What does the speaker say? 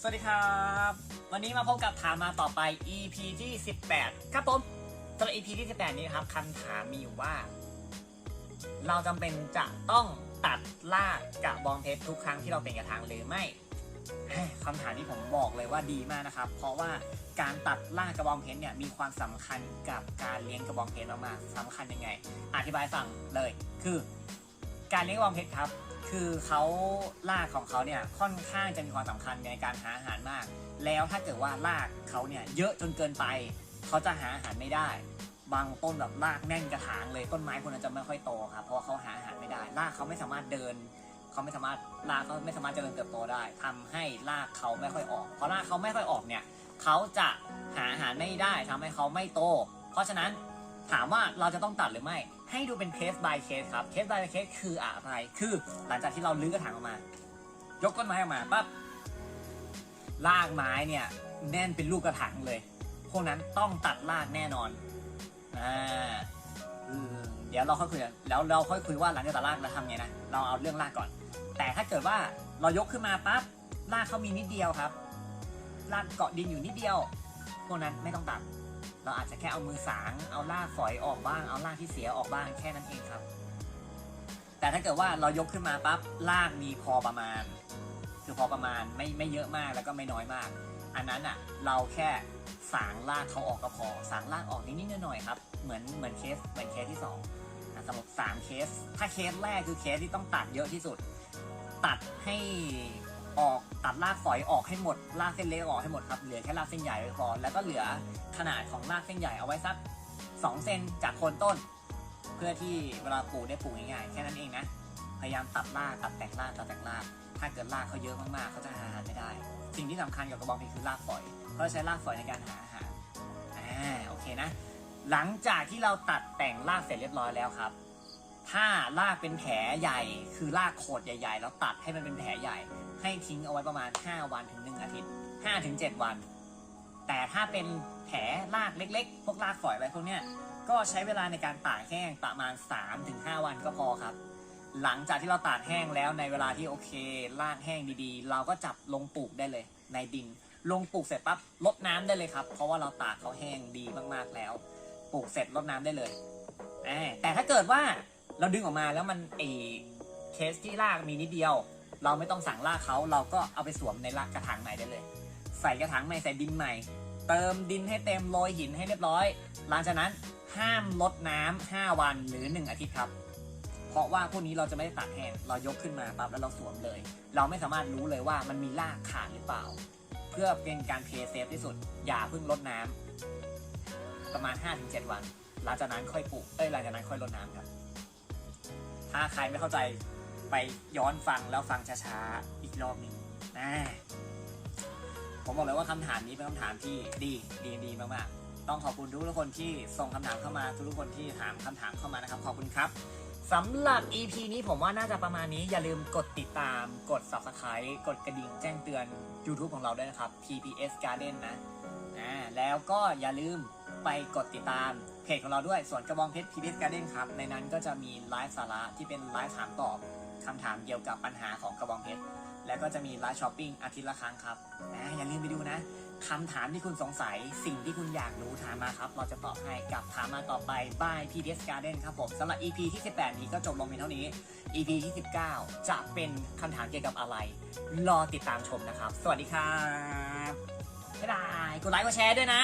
สวัสดีครับ วันนี้มาพบกับถามมาต่อไป EP ที่ 18 ครับผมสำหรับ EP ที่ 18 นี้ครับคำถามมีอยู่ว่า เราจำเป็นจะต้องตัดลากกระบองเพชรทุกครั้งที่เราเป็นกระถางหรือไม่คำถามที่ผมบอกเลยว่าดีมากนะครับ เพราะว่าการตัดลากกระบองเพชรเนี่ยมีความสำคัญกับการเลี้ยงกระบองเพชรมากๆสำคัญยังไง อธิบายฟังเลย คือ การเลี้ยงกระบองเพชรครับ คือเขาลากของเขาเนี่ยค่อนข้างจะมีความสำคัญในการหาอาหารมาก แล้วถ้าเกิดว่าลากเขาเนี่ยเยอะจนเกินไป เขาจะหาอาหารไม่ได้ บางต้นแบบลากแน่นกระถางเลยต้นไม้พวกนั้นจะไม่ค่อยโตครับเพราะเขาหาอาหารไม่ได้รากเขาไม่สามารถเดินเขาไม่สามารถรากเขาไม่สามารถเจริญเติบโตได้ทำให้รากเขาไม่ค่อยออกเพราะรากเขาไม่ค่อยออกเนี่ยเขาจะหาอาหารไม่ได้ทำให้เขาไม่โต เพราะฉะนั้น ถามว่าเราจะต้องตัดหรือไม่ ให้ดูเป็นเคส by เคสครับเคส by เคสคืออะไร คือหลังจากที่เราลื้อกระถางออกมา ยกต้นไม้ออกมาปั๊บรากไม้เนี่ย แน่นเป็นลูกกระถางเลย พวกนั้นต้องตัดรากแน่นอนอ่าเดี๋ยวเราค่อยคุยแล้วเราค่อยคุยว่าหลังจากตัดรากเราทำไงนะเราเอาเรื่องรากก่อน แต่ถ้าเกิดว่าเรายกขึ้นมาปั๊บรากเขามีนิดเดียวครับรากเกาะดินอยู่นิดเดียวพวกนั้นไม่ต้องตัด เราอาจจะแค่เอามือสาง เอารากฝอยออกบ้าง เอารากที่เสียออกบ้างแค่นั้นเองครับ แต่ถ้าเกิดว่าเรายกขึ้นมาปั๊บรากมีพอประมาณ คือพอประมาณไม่ไม่เยอะมากแล้วก็ไม่น้อยมาก อันนั้นอะเราแค่สางรากเขาออกก็พอสางรากออกนิดๆหน่อยๆครับ เหมือนเหมือนเคสเหมือนเคสที่สองนะสำหรับสามเคส ถ้าเคสแรกคือเคสที่ต้องตัดเยอะที่สุด ตัดให้ ออกตัดรากฝอยออกให้หมดรากเส้นเล็กออกให้หมดครับเหลือแค่รากเส้นใหญ่ไว้พอแล้วก็เหลือขนาดของรากเส้นใหญ่เอาไว้สัก2เซนจากโคนต้น เพื่อที่เวลาปลูกได้ปลูกง่ายๆแค่นั้นเองนะพยายามตัดรากตัดแต่งรากตัดแต่งรากถ้าเกิดรากเขาเยอะมากๆเขาจะหาอาหารไม่ได้ สิ่งที่สำคัญกับกระบองเพชรคือรากฝอยเขาจะใช้รากฝอยในการหาอาหารอ่าโอเคนะ หลังจากที่เราตัดแต่งรากเสร็จเรียบร้อยแล้วครับ ถ้ารากเป็นแผลใหญ่ คือรากโขดใหญ่ ๆ แล้วตัดให้มันเป็นแผลใหญ่ ให้ทิ้งเอาไว้ประมาณ 5 วันถึง 1 อาทิตย์5ถึง7วัน แต่ถ้าเป็นแผลรากเล็ก ๆ พวกรากฝอยอะไรพวกเนี้ยก็ใช้เวลาในการตากแห้งประมาณ 3-5 วันก็พอครับ หลังจากที่เราตากแห้งแล้วในเวลาที่โอเครากแห้งดีๆ เราก็จับลงปลูกได้เลย ในดิน ลงปลูกเสร็จปั๊บลดน้ำได้เลยครับ เพราะว่าเราตากเขาแห้งดีมากๆแล้ว ปลูกเสร็จลดน้ำได้เลยแต่ถ้าเกิดว่า เราดึงออกมาแล้วมันเอเคสที่รากมีนิดเดียว เราไม่ต้องสั่งรากเขาเราก็เอาไปสวมในรากกระถางใหม่ได้เลย ใส่กระถางใหม่ใส่ดินใหม่ เติมดินให้เต็มโรยหินให้เรียบร้อย หลังจากนั้นห้ามลดน้ำ5วันหรือ 1 อาทิตย์ครับ เพราะว่าพวกนี้เราจะไม่ได้ตากแห้งเรายกขึ้นมาปั๊บแล้วเราสวมเลย เราไม่สามารถรู้เลยว่ามันมีรากขาดหรือเปล่า เพื่อเป็นการเพย์เซฟที่สุด อย่าเพิ่งลดน้ำประมาณ 5-7 วัน หลังจากนั้นค่อยปลูกเอ้ยหลังจากนั้นค่อยลดน้ำครับ ถ้าใครไม่เข้าใจไปย้อนฟังแล้วฟังช้าๆอีกรอบหนึ่งนะผมบอกเลยว่าคำถามนี้เป็นคำถามที่ดีดีดีมากๆ ต้องขอบคุณทุกคนที่ส่งคำถามเข้ามาทุกคนที่ถามคำถามเข้ามานะครับ ขอบคุณครับสำหรับ EP นี้ผมว่าน่าจะประมาณนี้อย่าลืมกดติดตาม กด Subscribe กดกระดิ่งแจ้งเตือน YouTube ของเราด้วยนะครับ PPS Garden นะ อ่าแล้วก็อย่าลืมไปกดติดตามเพจของเราด้วย ส่วนกระบองเพชร PPS Garden ครับ ในนั้นก็จะมีไลฟ์สาระที่เป็นไลฟ์ถามตอบคำถามเกี่ยวกับปัญหาของกระบองเพชร แล้วก็จะมีไลฟ์ช้อปปิ้งอาทิตย์ละครั้งครับอ่าอย่าลืมไปดูนะคำถามที่คุณสงสัยสิ่งที่คุณอยากรู้ถามมาครับ เราจะตอบให้กับถามมาต่อไป by PDS Garden ครับผมสำหรับ EP ที่ 18 นี้ก็จบลงเพียงเท่านี้ EP ที่ 19 จะเป็นคำถามเกี่ยวกับอะไร รอติดตามชมนะครับ สวัสดีครับ บ๊ายบาย กดไลค์กดแชร์ด้วยนะ